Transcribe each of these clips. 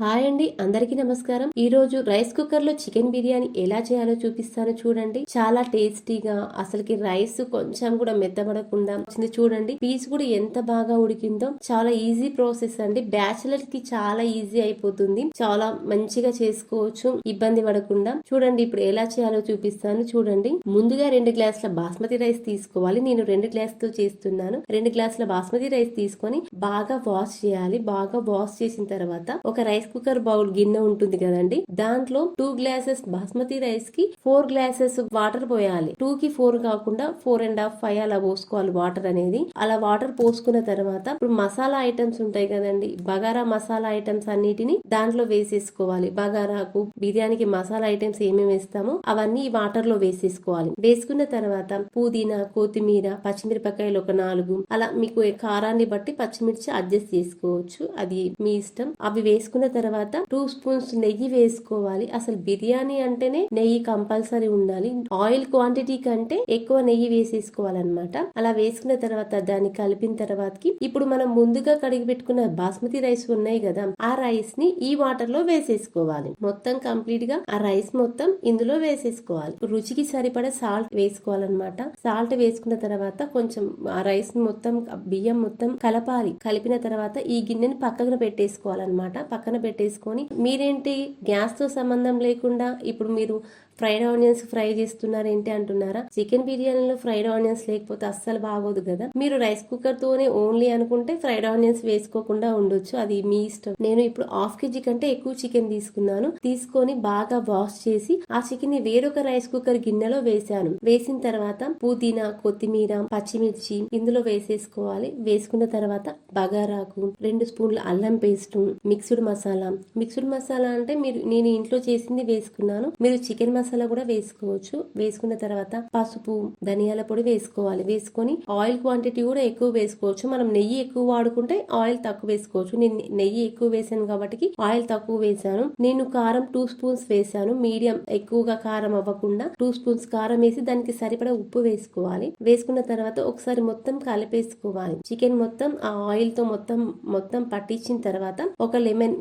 Hi అండి అందరికీ నమస్కారం. ఈ రోజు రైస్ కుక్కర్లో చికెన్ బిర్యానీ ఎలా చేయాలో చూపిస్తాను చూడండి. చాలా టేస్టీగా అసలుకి రైస్ కొంచెం కూడా మెత్తబడకుండా వచ్చింది చూడండి. పీస్ కూడా ఎంత బాగా ఉడికిందో చాలా ఈజీ ప్రాసెస్ అండి. బ్యాచిలర్కి చాలా ఈజీ అయిపోతుంది. చాలా మంచిగా చేసుకోవచ్చు ఇబ్బంది పడకుండా. చూడండి ఇప్పుడు ఎలా చేయాలో చూపిస్తాను చూడండి. ముందుగా రెండు గ్లాసుల బాస్మతి రైస్ తీసుకోవాలి. నేను రెండు గ్లాస్తో చేస్తున్నాను. రెండు గ్లాసుల బాస్మతి రైస్ తీసుకొని బాగా వాష్ చేయాలి. బాగా వాష్ చేసిన తర్వాత ఒక రైస్ కుక్కర్ బౌల్ గిన్నె ఉంటుంది కదండి. దాంట్లో టూ గ్లాసెస్ బాస్మతి రైస్కి ఫోర్ గ్లాసెస్ వాటర్ పోయాలి. టూ కి ఫోర్ కాకుండా ఫోర్ అండ్ హాఫ్ ఫైవ్ అలా పోసుకోవాలి వాటర్ అనేది. అలా వాటర్ పోసుకున్న తర్వాత ఇప్పుడు మసాలా ఐటమ్స్ ఉంటాయి కదండి. బగారా మసాలా ఐటమ్స్ అన్నిటిని దాంట్లో వేసేసుకోవాలి. బగారాకు బిర్యానీకి మసాలా ఐటమ్స్ ఏమేమి వేస్తామో అవన్నీ వాటర్లో వేసేసుకోవాలి. వేసుకున్న తర్వాత పుదీనా కొత్తిమీర పచ్చిమిరపకాయలు ఒక నాలుగు. అలా మీకు కారాన్ని బట్టి పచ్చిమిర్చి అడ్జస్ట్ చేసుకోవచ్చు. అది మీ ఇష్టం. అవి వేసుకున్న తర్వాత టూ స్పూన్స్ నెయ్యి వేసుకోవాలి. అసలు బిర్యానీ అంటేనే నెయ్యి కంపల్సరీ ఉండాలి. ఆయిల్ క్వాంటిటీ కంటే ఎక్కువ నెయ్యి వేసేసుకోవాలన్నమాట. అలా వేసుకున్న తర్వాత దాన్ని కలిపిన తర్వాతకి ఇప్పుడు మనం ముందుగా కడిగి పెట్టుకున్న బాస్మతి రైస్ ఉన్నాయి కదా ఆ రైస్ని ఈ వాటర్లో వేసేసుకోవాలి. మొత్తం కంప్లీట్గా ఆ రైస్ మొత్తం ఇందులో వేసేసుకోవాలి. రుచికి సరిపడా సాల్ట్ వేసుకోవాలన్నమాట. సాల్ట్ వేసుకున్న తర్వాత కొంచెం ఆ రైస్ మొత్తం బియ్యం మొత్తం కలపాలి. కలిపిన తర్వాత ఈ గిన్నెని పక్కన పెట్టేసుకోవాలన్నమాట. పక్కన పెట్టేసుకొని మీరేంటి గ్యాస్తో సంబంధం లేకుండా ఇప్పుడు మీరు ఫ్రైడ్ ఆనియన్స్ ఫ్రై చేస్తున్నారు ఏంటి అంటున్నారా? చికెన్ బిర్యానీలో ఫ్రైడ్ ఆనియన్స్ లేకపోతే అస్సలు బాగోదు కదా. మీరు రైస్ కుక్కర్ తోనే ఓన్లీ అనుకుంటే ఫ్రైడ్ ఆనియన్స్ వేసుకోకుండా ఉండొచ్చు. అది మీ ఇష్టం. నేను ఇప్పుడు హాఫ్ కేజీ కంటే ఎక్కువ చికెన్ తీసుకున్నాను. తీసుకొని బాగా వాష్ చేసి ఆ చికెన్ని వేరొక రైస్ కుక్కర్ గిన్నెలో వేసాను వేసిన తర్వాత పుదీనా కొత్తిమీర పచ్చిమిర్చి ఇందులో వేసేసుకోవాలి. వేసుకున్న తర్వాత బగారాకు రెండు స్పూన్ల అల్లం paste mixed masala mixed masala అంటే మీరు నేను ఇంట్లో చేసింది వేసుకున్నాను. మీరు చికెన్ మసాలా కూడా వేసుకోవచ్చు. వేసుకున్న తర్వాత పసుపు ధనియాల పొడి వేసుకోవాలి. వేసుకొని ఆయిల్ క్వాంటిటీ కూడా ఎక్కువ వేసుకోవచ్చు. మనం నెయ్యి ఎక్కువ వాడుకుంటే ఆయిల్ తక్కువ వేసుకోవచ్చు. నేను నెయ్యి ఎక్కువ వేసాను కాబట్టి ఆయిల్ తక్కువ వేసాను. నేను కారం టూ స్పూన్స్ వేసాను. మీడియం ఎక్కువగా కారం అవ్వకుండా టూ స్పూన్స్ కారం వేసి దానికి సరిపడా ఉప్పు వేసుకోవాలి. వేసుకున్న తర్వాత ఒకసారి మొత్తం కలిపేసుకోవాలి. చికెన్ మొత్తం ఆ ఆయిల్తో మొత్తం మొత్తం పట్టించిన తర్వాత ఒక లెమన్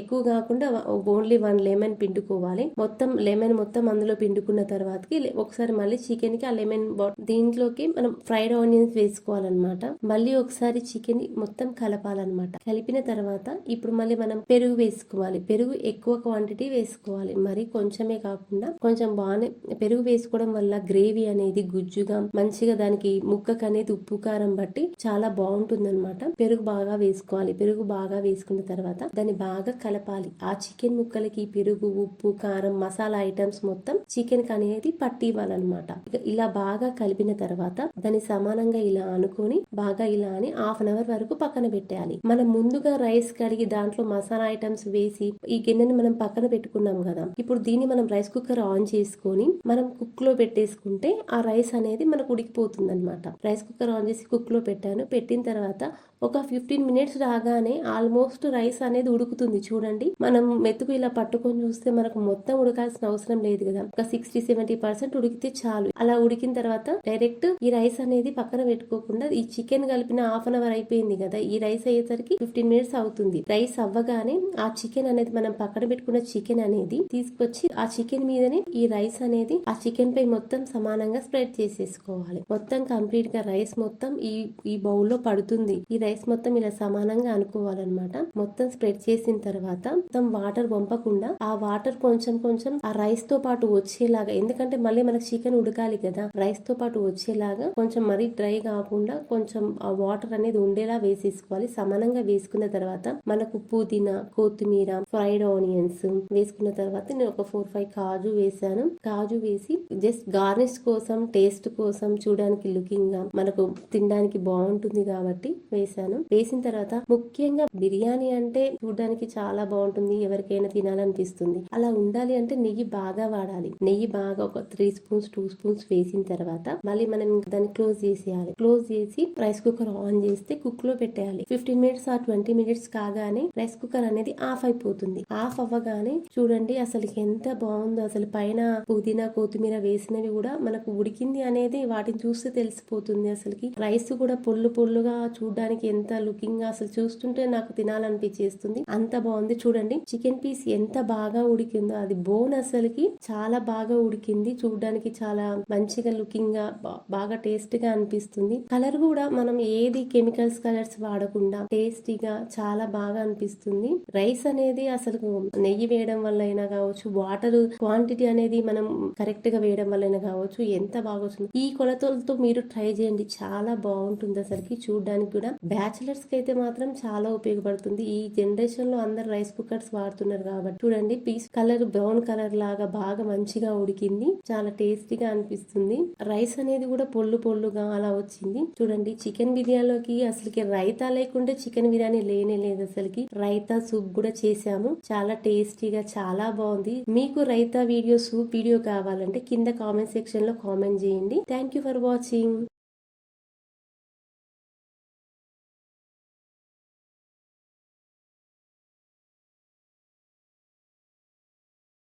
ఎక్కువ కాకుండా ఓన్లీ వన్ లెమన్ పిండుకోవాలి. మొత్తం లెమన్ మొత్తం అందులో పిండుకున్న తర్వాతకి ఒకసారి మళ్ళీ చికెన్కి ఆ లెమన్ దీంట్లోకి మనం ఫ్రైడ్ ఆనియన్స్ వేసుకోవాలన్నమాట. మళ్ళీ ఒకసారి చికెన్ మొత్తం కలపాలన్నమాట. కలిపిన తర్వాత ఇప్పుడు మళ్ళీ మనం పెరుగు వేసుకోవాలి. పెరుగు ఎక్కువ క్వాంటిటీ వేసుకోవాలి. మరి కొంచెమే కాకుండా కొంచెం బాగానే పెరుగు వేసుకోవడం వల్ల గ్రేవీ అనేది గుజ్జుగా మంచిగా దానికి ముక్కకు అనేది ఉప్పు కారం బట్టి చాలా బాగుంటుంది అనమాట పెరుగు బాగా వేసుకోవాలి. పెరుగు బాగా వేసుకున్న తర్వాత దాన్ని బాగా కలపాలి. ఆ చికెన్ ముక్కలకి పెరుగు ఉప్పు కారం మసాలా ఐటమ్స్ మొత్తం చికెన్కి అనేది పట్టి ఇవ్వాలన్నమాట. ఇలా బాగా కలిపిన తర్వాత దాన్ని సమానంగా ఇలా అనుకొని బాగా ఇలా అని హాఫ్ అన్ అవర్ వరకు పక్కన పెట్టేయాలి. మనం ముందుగా రైస్ కడిగి దాంట్లో మసాలా ఐటమ్స్ వేసి ఈ గిన్నెని మనం పక్కన పెట్టుకున్నాం కదా. ఇప్పుడు దీన్ని మనం రైస్ కుక్కర్ ఆన్ చేసుకొని మనం కుక్లో పెట్టేసుకుంటే ఆ రైస్ అనేది మనకు ఉడికిపోతుంది అనమాట రైస్ కుక్కర్ ఆన్ చేసి కుక్లో పెట్టాను. పెట్టిన తర్వాత ఒక ఫిఫ్టీన్ మినిట్స్ రాగానే ఆల్మోస్ట్ రైస్ అనేది ఉడుకుతుంది చూడండి. మనం మెతుకు ఇలా పట్టుకొని చూస్తే మనకు మొత్తం ఉడకాల్సిన అవసరం లేదు కదా. ఒక సిక్స్టీ సెవెంటీ పర్సెంట్ ఉడికితే చాలు. అలా ఉడికిన తర్వాత డైరెక్ట్ ఈ రైస్ అనేది పక్కన పెట్టుకోకుండా ఈ చికెన్ కలిపిన హాఫ్ అన్ అవర్ అయిపోయింది కదా. ఈ రైస్ అయ్యేసరికి ఫిఫ్టీన్ మినిట్స్ అవుతుంది. రైస్ అవ్వగానే ఆ చికెన్ అనేది మనం పక్కన పెట్టుకున్న చికెన్ అనేది తీసుకొచ్చి ఆ చికెన్ మీదనే ఈ రైస్ అనేది ఆ చికెన్ పై మొత్తం సమానంగా స్ప్రెడ్ చేసేసుకోవాలి. మొత్తం కంప్లీట్గా రైస్ మొత్తం ఈ ఈ బౌల్లో పడుతుంది. ఈ రైస్ మొత్తం ఇలా సమానంగా అనుకోవాలన్నమాట. మొత్తం స్ప్రెడ్ చేసిన తర్వాత మొత్తం వాటర్ పంపకుండా ఆ వాటర్ కొంచెం కొంచెం ఆ రైస్తో పాటు వచ్చేలాగా ఎందుకంటే మళ్ళీ మనకి చికెన్ ఉడకాలి కదా రైస్తో పాటు వచ్చేలాగా కొంచెం మరీ డ్రై కాకుండా కొంచెం ఆ వాటర్ అనేది ఉండేలా వేసేసుకోవాలి. సమానంగా వేసుకున్న తర్వాత మనకు పుదీనా కొత్తిమీర ఫ్రైడ్ ఆనియన్స్ వేసుకున్న తర్వాత నేను ఒక ఫోర్ ఫైవ్ కాజు వేసాను. కాజు వేసి జస్ట్ గార్నిష్ కోసం టేస్ట్ కోసం చూడడానికి లుకింగ్గా మనకు తినడానికి బాగుంటుంది కాబట్టి వేసాను. వేసిన తర్వాత ముఖ్యంగా బిర్యానీ అంటే చూడడానికి చాలా బాగుంటుంది ఎవరికైనా తినాలనిపిస్తుంది. అలా ఉండాలి అంటే నెయ్యి బాగా వాడాలి. నెయ్యి బాగా ఒక త్రీ స్పూన్స్ టూ స్పూన్స్ వేసిన తర్వాత మళ్ళీ మనం దాన్ని క్లోజ్ చేసేయాలి. క్లోజ్ చేసి రైస్ కుక్కర్ ఆన్ చేస్తే కుక్లో పెట్టేయాలి. ఫిఫ్టీన్ మినిట్స్ ఆ ట్వంటీ మినిట్స్ కాగానే రైస్ కుక్కర్ అనేది ఆఫ్ అయిపోతుంది. ఆఫ్ అవ్వగానే చూడండి అసలు ఎంత బాగుందో. అసలు పైన పుదీనా కొత్తిమీర వేసినవి కూడా మనకు ఉడికింది అనేది వాటిని చూస్తే తెలిసిపోతుంది అసలుకి. రైస్ కూడా పొల్లు పొల్లుగా చూడడానికి ఎంత లుకింగ్ అసలు చూస్తుంటే నాకు తినాలనిపించేస్తుంది. అంత బాగుంది. చూడండి చికెన్ పీస్ ఎంత బాగా ఉడికిందో. అది బోన్ అసలుకి చాలా బాగా ఉడికింది. చూడడానికి చాలా మంచిగా లుకింగ్గా బాగా టేస్ట్గా అనిపిస్తుంది. కలర్ కూడా మనం ఏది కెమికల్స్ కలర్స్ వాడకుండా టేస్టీగా చాలా బాగా అనిపిస్తుంది. రైస్ అనేది అసలు నెయ్యి వేయడం వల్ల అయినా కావచ్చు వాటర్ క్వాంటిటీ అనేది మనం కరెక్ట్గా వేయడం వల్ల అయినా కావచ్చు ఎంత బాగా వస్తుంది. ఈ కొలతలతో మీరు ట్రై చేయండి. చాలా బాగుంటుంది అసలుకి. చూడడానికి కూడా బ్యాచిలర్స్కి అయితే మాత్రం చాలా ఉపయోగపడుతుంది. ఈ జనరేషన్ లో అందరు రైస్ కుక్కర్స్ వాడుతున్నారు కాబట్టి చూడండి పీస్ కలర్ బ్రౌన్ కలర్ లాగా బాగా మంచిగా ఉడికింది. చాలా టేస్టీగా అనిపిస్తుంది. రైస్ అనేది కూడా పొల్లు పొల్లుగా అలా వచ్చింది. చూడండి చికెన్ బిర్యానీలోకి అసలుకి రైతా లేకుంటే చికెన్ బిర్యానీ లేనే లేదు అసలుకి. రైతా సూప్ కూడా చేశాము. చాలా టేస్టీగా చాలా బాగుంది. మీకు రైతా వీడియో సూప్ వీడియో కావాలంటే కింద కామెంట్ సెక్షన్లో కామెంట్ చేయండి. Thank you for watching